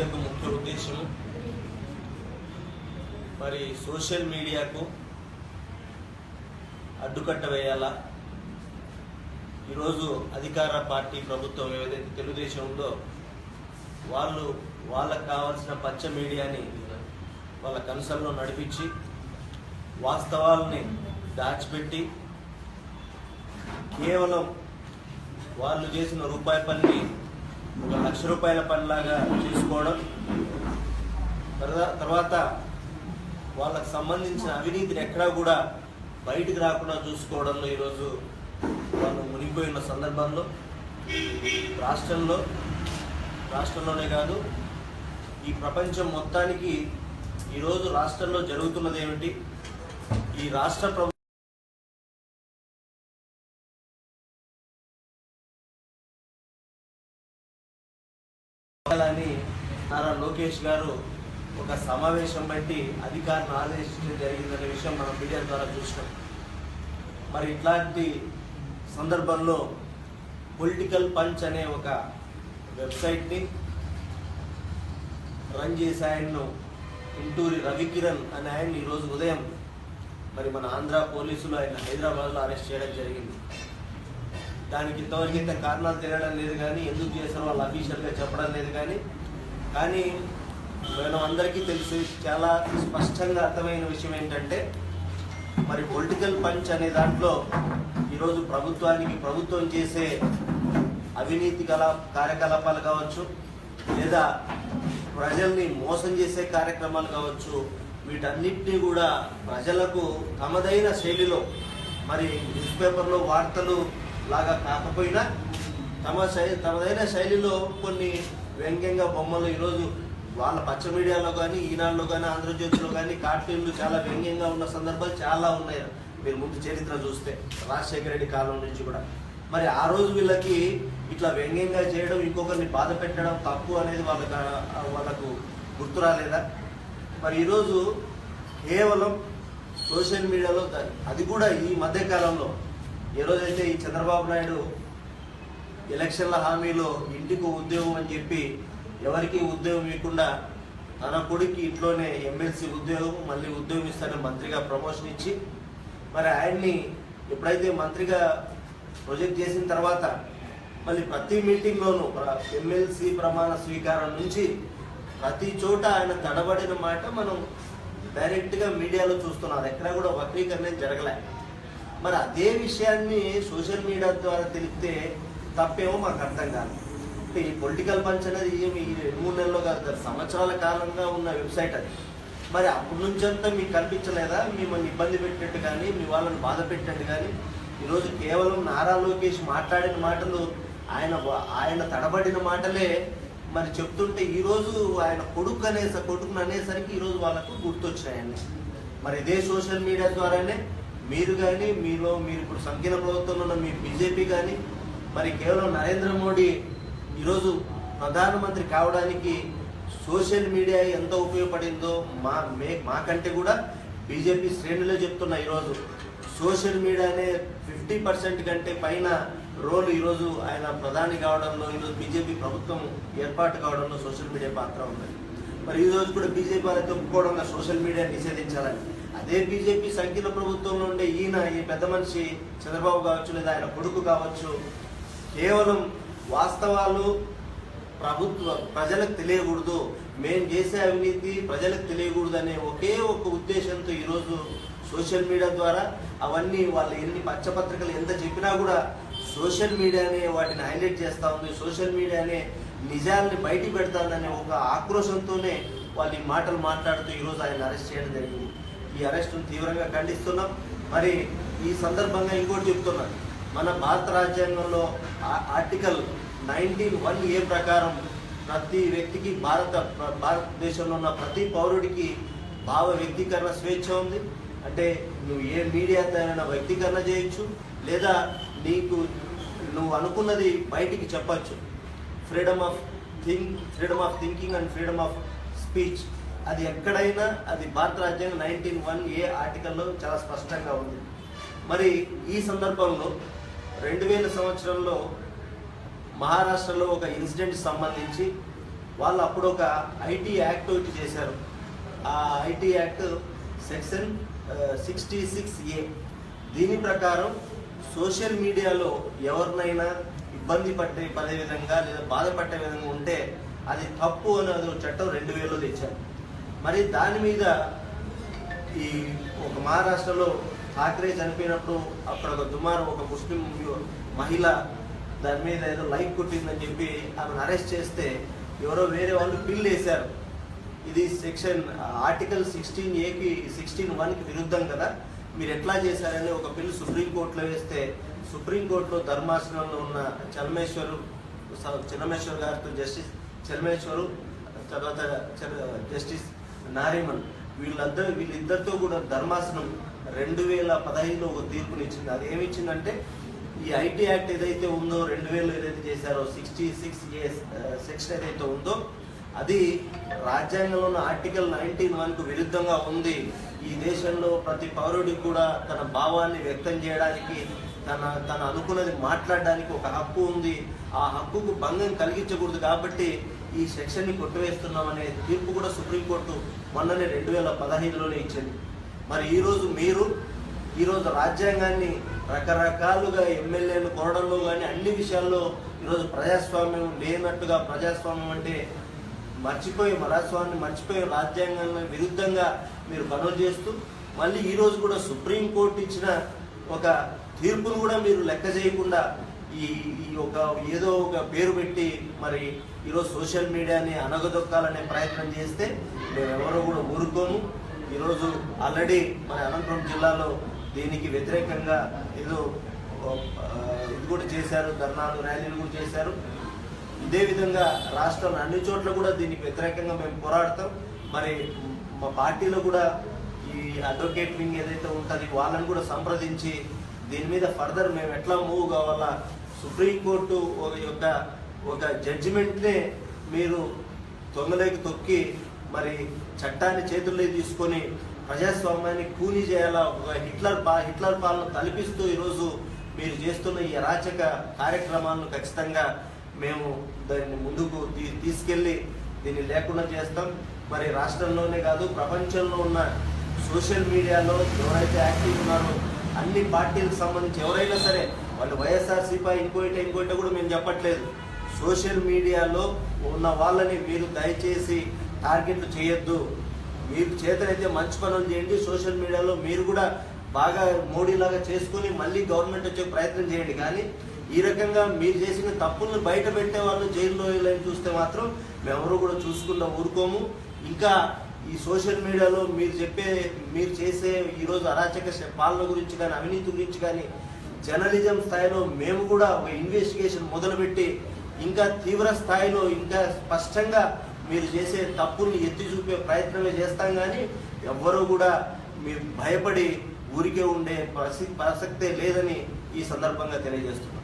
యొక్క ముఖ్య ఉద్దేశము. మరి సోషల్ మీడియాకు అడ్డుకట్ట వేయాలా? ఈరోజు అధికార పార్టీ ప్రభుత్వం ఏదైతే తెలుగుదేశం ఉందో వాళ్ళు వాళ్ళకు కావాల్సిన పచ్చ మీడియాని వాళ్ళ కన్సల్లో నడిపించి వాస్తవాలని దాచిపెట్టి కేవలం వాళ్ళు చేసిన రూపాయి పని ఒక లక్ష రూపాయల పనిలాగా చేసుకోవడం. తర్వాత వాళ్ళకు సంబంధించిన అవినీతిని ఎక్కడా కూడా బయటికి రాకుండా చూసుకోవడంలో ఈరోజు వాళ్ళు మునిగిపోయిన సందర్భంలో రాష్ట్రంలో రాష్ట్రంలోనే కాదు ఈ ప్రపంచం మొత్తానికి ఈరోజు రాష్ట్రంలో జరుగుతున్నది ఏమిటి ఈ రాష్ట్ర అని నారా లోకేష్ గారు ఒక సమావేశం బట్టి అధికారులను ఆదేశించడం జరిగిందనే విషయం మనం మీడియా ద్వారా చూసినాం. మరి ఇట్లాంటి సందర్భంలో పొలిటికల్ పంచ్ అనే ఒక వెబ్సైట్ని రన్ చేసే ఆయన్ను ఇంటూరి రవికిరణ్ అనే ఆయన ఈరోజు ఉదయం మరి మన ఆంధ్ర పోలీసులు ఆయన హైదరాబాద్లో అరెస్ట్ చేయడం జరిగింది. దానికి ఇంతవరకు అయితే కారణాలు తెలియడం లేదు కానీ ఎందుకు చేశారో వాళ్ళు అఫీషియల్గా చెప్పడం లేదు కానీ కానీ మనం అందరికీ తెలుసు చాలా స్పష్టంగా అర్థమైన విషయం ఏంటంటే మరి పొలిటికల్ పంచ్ అనే దాంట్లో ఈరోజు ప్రభుత్వానికి ప్రభుత్వం చేసే అవినీతి కలా కార్యకలాపాలు కావచ్చు లేదా ప్రజల్ని మోసం చేసే కార్యక్రమాలు కావచ్చు వీటన్నిటినీ కూడా ప్రజలకు తమదైన శైలిలో మరి న్యూస్ పేపర్లో వార్తలు లాగా కాకపోయినా తమ శైలి తమదైన శైలిలో కొన్ని వ్యంగ్యంగా బొమ్మలు ఈరోజు వాళ్ళ పచ్చ మీడియాలో కానీ ఈనాడులో కానీ ఆంధ్రజ్యోతిలో కానీ కార్టూన్లు చాలా వ్యంగ్యంగా ఉన్న సందర్భాలు చాలా ఉన్నాయి. మీరు ముందు చరిత్ర చూస్తే రాజశేఖర రెడ్డి కాలం నుంచి కూడా. మరి ఆ రోజు వీళ్ళకి ఇట్లా వ్యంగ్యంగా చేయడం ఇంకొకరిని బాధ పెట్టడం తప్పు అనేది వాళ్ళకి వాళ్ళకు గుర్తు రాలేదా? మరి ఈరోజు కేవలం సోషల్ మీడియాలో అది కూడా ఈ మధ్యకాలంలో ఏ రోజైతే ఈ చంద్రబాబు నాయుడు ఎలక్షన్ల హామీలో ఇంటికి ఉద్యోగం అని చెప్పి ఎవరికి ఉద్యోగం ఇవ్వకుండా తన కొడుకు ఇంట్లోనే ఎమ్మెల్సీ ఉద్యోగం మళ్ళీ ఉద్యోగం ఇస్తానని మంత్రిగా ప్రమోషన్ ఇచ్చి మరి ఆయన్ని ఎప్పుడైతే మంత్రిగా ప్రొజెక్ట్ చేసిన తర్వాత మళ్ళీ ప్రతి మీటింగ్లోనూ ఎమ్మెల్సీ ప్రమాణ స్వీకారం నుంచి ప్రతి చోట ఆయన తడబడిన మాట మనం డైరెక్ట్గా మీడియాలో చూస్తున్నాం. ఎక్కడ కూడా వక్రీకరణ జరగలే. మరి అదే విషయాన్ని సోషల్ మీడియా ద్వారా తెలిపితే తప్పేమో మాకు అర్థం కాదు. అంటే ఈ పొలిటికల్ పంచ్ అనేది ఏమి ఈ రెండు మూడు నెలల్లో కాదు సంవత్సరాల కాలంగా ఉన్న వెబ్సైట్ అది. మరి అప్పటి నుంచి అంతా మీకు కనిపించలేదా? మిమ్మల్ని ఇబ్బంది పెట్టినట్టు కానీ మీ వాళ్ళని బాధ పెట్టినట్టు కానీ? ఈరోజు కేవలం నారా లోకేష్ మాట్లాడిన మాటలు ఆయన ఆయన తడబడిన మాటలే మరి చెప్తుంటే ఈరోజు ఆయన కొడుకు అనే కొడుకుని అనేసరికి ఈరోజు వాళ్ళకు గుర్తొచ్చినాయన్ని. మరి ఇదే సోషల్ మీడియా ద్వారానే మీరు కానీ మీలో మీరు ఇప్పుడు సంకీర్ణ ప్రభుత్వంలో ఉన్న మీ బీజేపీ కానీ మరి కేవలం నరేంద్ర మోడీ ఈరోజు ప్రధానమంత్రి కావడానికి సోషల్ మీడియా ఎంత ఉపయోగపడిందో మా మే మాకంటే కూడా బీజేపీ శ్రేణులే చెప్తున్నా ఈరోజు. సోషల్ మీడియానే ఫిఫ్టీ పర్సెంట్ కంటే పైన రోల్ ఈరోజు ఆయన ప్రధాని కావడంలో ఈరోజు బీజేపీ ప్రభుత్వం ఏర్పాటు కావడంలో సోషల్ మీడియా పాత్ర ఉంది. మరి ఈరోజు కూడా బీజేపీ వాళ్ళకి ఒప్పుకోవడంగా సోషల్ మీడియా నిషేధించాలని. అదే బీజేపీ సంఖ్యల ప్రభుత్వంలో ఉండే ఈయన ఈ పెద్ద మనిషి చంద్రబాబు కావచ్చు లేదా ఆయన కొడుకు కావచ్చు కేవలం వాస్తవాలు ప్రభుత్వ ప్రజలకు తెలియకూడదు. మేము చేసే అవినీతి ప్రజలకు తెలియకూడదు అనే ఒకే ఒక ఉద్దేశంతో ఈరోజు సోషల్ మీడియా ద్వారా అవన్నీ వాళ్ళు ఎన్ని పచ్చపత్రికలు ఎంత చెప్పినా కూడా సోషల్ మీడియానే వాటిని హైలైట్ చేస్తూ ఉంది. సోషల్ మీడియానే నిజాల్ని బయటికి పెడతాందనే ఒక ఆక్రోశంతోనే వాళ్ళు ఈ మాటలు మాట్లాడుతూ ఈరోజు ఆయన అరెస్ట్ చేయడం జరిగింది. ఈ అరెస్టును తీవ్రంగా ఖండిస్తున్నాం. మరి ఈ సందర్భంగా ఇంకోటి చెప్తున్నాను మన భారత రాజ్యాంగంలో ఆర్టికల్ నైన్టీన్ వన్ ఏ ప్రకారం ప్రతి వ్యక్తికి భారత భారతదేశంలో ఉన్న ప్రతి పౌరుడికి భావ వ్యక్తీకరణ స్వేచ్ఛ ఉంది. అంటే నువ్వు ఏ మీడియా తయారైన వ్యక్తీకరణ చేయొచ్చు. లేదా నీకు నువ్వు అనుకున్నది బయటికి చెప్పచ్చు. Freedom of think freedom of thinking and freedom of speech అది ఎక్కడైనా అది భారత రాజ్యాంగం నైన్టీన్ వన్ ఏ ఆర్టికల్లో చాలా స్పష్టంగా ఉంది. మరి ఈ సందర్భంలో రెండు వేల సంవత్సరంలో మహారాష్ట్రలో ఒక ఇన్సిడెంట్ సంబంధించి వాళ్ళు అప్పుడు ఒక ఐటీ యాక్ట్ ఒకటి చేశారు. ఆ IT act section sixty six A దీని ప్రకారం సోషల్ మీడియాలో ఎవరినైనా ఇబ్బంది పట్టే పడే విధంగా లేదా బాధపట్టే విధంగా ఉంటే అది తప్పు అనేది చట్టం రెండు వేలలో తెచ్చారు. మరి దాని మీద ఈ ఒక మహారాష్ట్రలో ఠాక్రే చనిపోయినప్పుడు అక్కడ ఒక దుమారం ఒక ముస్లిం మహిళ దాని మీద ఏదో లైఫ్ కొట్టిందని చెప్పి ఆమెను అరెస్ట్ చేస్తే ఎవరో వేరే వాళ్ళు బిల్ వేశారు ఇది సెక్షన్ ఆర్టికల్ సిక్స్టీన్ ఏకి సిక్స్టీన్ వన్కి విరుద్ధం కదా? మీరు ఎట్లా చేశారని ఒక బిల్ సుప్రీంకోర్టులో వేస్తే సుప్రీంకోర్టులో ధర్మాసనంలో ఉన్న చలమేశ్వరు స- చిన్నమేశ్వర్ గారితో జస్టిస్ చలమేశ్వరు తర్వాత జస్టిస్ నారిమన్ వీళ్ళందరూ వీళ్ళిద్దరితో కూడా ధర్మాసనం రెండు వేల పదహైదులో ఒక తీర్పునిచ్చింది అది ఏమిచ్చిందంటే ఈ ఐటీ యాక్ట్ ఏదైతే ఉందో రెండు వేలు ఏదైతే చేశారో సిక్స్టీ సిక్స్ ఏ సెక్షన్ ఏదైతే ఉందో అది రాజ్యాంగంలో ఉన్న ఆర్టికల్ నైన్టీన్ వన్కు విరుద్ధంగా ఉంది. ఈ దేశంలో ప్రతి పౌరుడికి కూడా తన భావాన్ని వ్యక్తం చేయడానికి తన తన అనుకున్నది మాట్లాడడానికి ఒక హక్కు ఉంది. ఆ హక్కుకు భంగం కలిగించకూడదు కాబట్టి ఈ సెక్షన్ని కొట్టివేస్తున్నామనే తీర్పు కూడా సుప్రీంకోర్టు మొన్ననే రెండు వేల పదహైదులోనే ఇచ్చింది. మరి ఈరోజు మీరు ఈరోజు రాజ్యాంగాన్ని రకరకాలుగా ఎమ్మెల్యేలు కొనడంలో కానీ అన్ని విషయాల్లో ఈరోజు ప్రజాస్వామ్యం లేనట్టుగా ప్రజాస్వామ్యం అంటే మర్చిపోయి ప్రజాస్వామ్యాన్ని మర్చిపోయి రాజ్యాంగాన్ని విరుద్ధంగా మీరు పనులు చేస్తూ మళ్ళీ ఈరోజు కూడా సుప్రీంకోర్టు ఇచ్చిన ఒక తీర్పును కూడా మీరు లెక్క చేయకుండా ఈ ఈ ఒక ఏదో ఒక పేరు పెట్టి మరి ఈరోజు సోషల్ మీడియాని అనగదొక్కాలనే ప్రయత్నం చేస్తే మేము ఎవరో కూడా ఊరుకోము. ఈరోజు ఆల్రెడీ మన అనంతపురం జిల్లాలో దీనికి వ్యతిరేకంగా ఏదో ఇది కూడా చేశారు ధర్నాలు ర్యాలీలు కూడా చేశారు. ఇదే విధంగా రాష్ట్రంలో అన్ని చోట్ల కూడా దీనికి వ్యతిరేకంగా మేము పోరాడతాం. మరి మా పార్టీలో కూడా ఈ అడ్వకేట్ వింగ్ ఏదైతే ఉంటుంది వాళ్ళని కూడా సంప్రదించి దీని మీద ఫర్దర్ మేము ఎట్లా మూవ్ కావాలా సుప్రీంకోర్టు ఒక యొక్క ఒక జడ్జిమెంట్నే మీరు తొంగలేకి తొక్కి మరి చట్టాన్ని చేతుల్లో తీసుకొని ప్రజాస్వామ్యాన్ని కూలీ చేయాలా? ఒక హిట్లర్ పా హిట్లర్ పాలన తలపిస్తూ ఈరోజు మీరు చేస్తున్న ఈ అరాచక కార్యక్రమాలను ఖచ్చితంగా మేము దాన్ని ముందుకు తీ- తీసుకెళ్ళి దీన్ని లేకుండా చేస్తాం. మరి రాష్ట్రంలోనే కాదు ప్రపంచంలో ఉన్న సోషల్ మీడియాలో ఎవరైతే యాక్టివ్ ఉన్నారో అన్ని పార్టీలకు సంబంధించి ఎవరైనా సరే వాళ్ళు వైఎస్ఆర్సీపీ ఇంకోటి ఇంకోటి కూడా మేము చెప్పట్లేదు. సోషల్ మీడియాలో ఉన్న వాళ్ళని మీరు దయచేసి టార్గెట్లు చేయొద్దు. మీరు చేతనైతే మంచి పనులు చేయండి. సోషల్ మీడియాలో మీరు కూడా బాగా మోడీలాగా చేసుకుని మళ్ళీ గవర్నమెంట్ వచ్చే ప్రయత్నం చేయండి. కానీ ఈ రకంగా మీరు చేసిన తప్పులను బయట పెట్టే వాళ్ళు జైల్లో వెళ్ళని చూస్తే మాత్రం మేమెవరూ కూడా చూసుకుండా ఊరుకోము. ఇంకా ఈ సోషల్ మీడియాలో మీరు చెప్పే మీరు చేసే ఈరోజు అరాచక పాలన గురించి కానీ అవినీతి గురించి కానీ జర్నలిజం స్థాయిలో మేము కూడా ఒక ఇన్వెస్టిగేషన్ మొదలుపెట్టి ఇంకా తీవ్ర స్థాయిలో ఇంకా స్పష్టంగా మీరు చేసే తప్పుల్ని ఎత్తి చూపే ప్రయత్నమే చేస్తాం కానీ ఎవ్వరూ కూడా మీరు భయపడి ఊరికే ఉండే ప్రసి ప్రసక్తే లేదని ఈ సందర్భంగా తెలియజేస్తున్నాం.